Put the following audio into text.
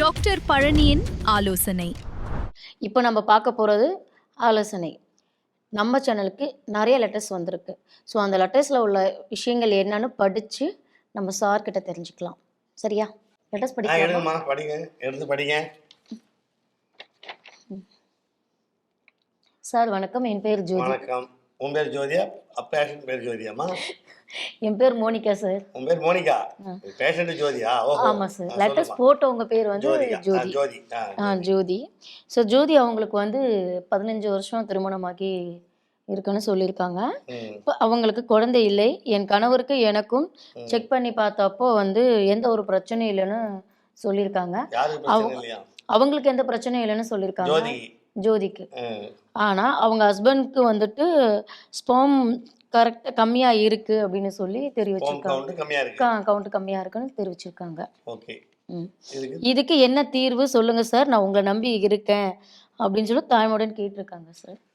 Doctor பழனியின் ஆலோசனை. இப்போ நம்ம பார்க்க போகிறது ஆலோசனை. நம்ம சேனலுக்கு நிறைய லெட்டர்ஸ் வந்திருக்கு. ஸோ அந்த லெட்டர்ஸில் உள்ள விஷயங்கள் என்னன்னு படித்து நம்ம சார் கிட்ட தெரிஞ்சுக்கலாம். சரியா? லெட்டர்ஸ் படிக்கலாம்? படிங்க. எடுத்து படிங்க. சார் வணக்கம். என் பேர் ஜோதி. வணக்கம். உன் பேர் ஜோதியா? பேஷண்ட் பேர் ஜோதியாம்மா? என் பேர் மோனிகா சார் உன் பேர் மோனிகா? பேஷண்ட் ஜோதியா? ஆமாம் சார் லெட்டர்ஸ் சொல்லும்மா. போட்டவங்க பேர் வந்து ஜோதி. ஜோதி. ஆ ஜோதி. ஸோ ஜோதி அவங்களுக்கு வந்து பதினஞ்சு வருஷம் திருமணமாகி இருக்குன்னு சொல்லியிருக்காங்க. இப்போ அவங்களுக்கு குழந்தை இல்லை. என் கணவருக்கு எனக்கும் செக் பண்ணி பார்த்தப்போ வந்து எந்த ஒரு பிரச்சனையும் இல்லைன்னு சொல்லியிருக்காங்க. அவங்களுக்கு எந்த பிரச்சனையும் இல்லைன்னு சொல்லியிருக்காங்க. ஜோதி ஜோதிக்கு. ம். ஆனால் அவங்க ஹஸ்பண்ட்க்கு வந்துட்டு ஸ்போம் கரெக்டாக கம்மியாக இருக்கு அப்படின்னு சொல்லி தெரிவிச்சிருக்காங்க. கவுண்ட் கம்மியாக இருக்குன்னு தெரிவிச்சிருக்காங்க. ஓகே. இதுக்கு என்ன தீர்வு சொல்லுங்க சார். நான் உங்களை நம்பி இருக்கேன் அப்படின்னு சொல்லி தாய்மொழின்னு கேட்டிருக்காங்க சார்.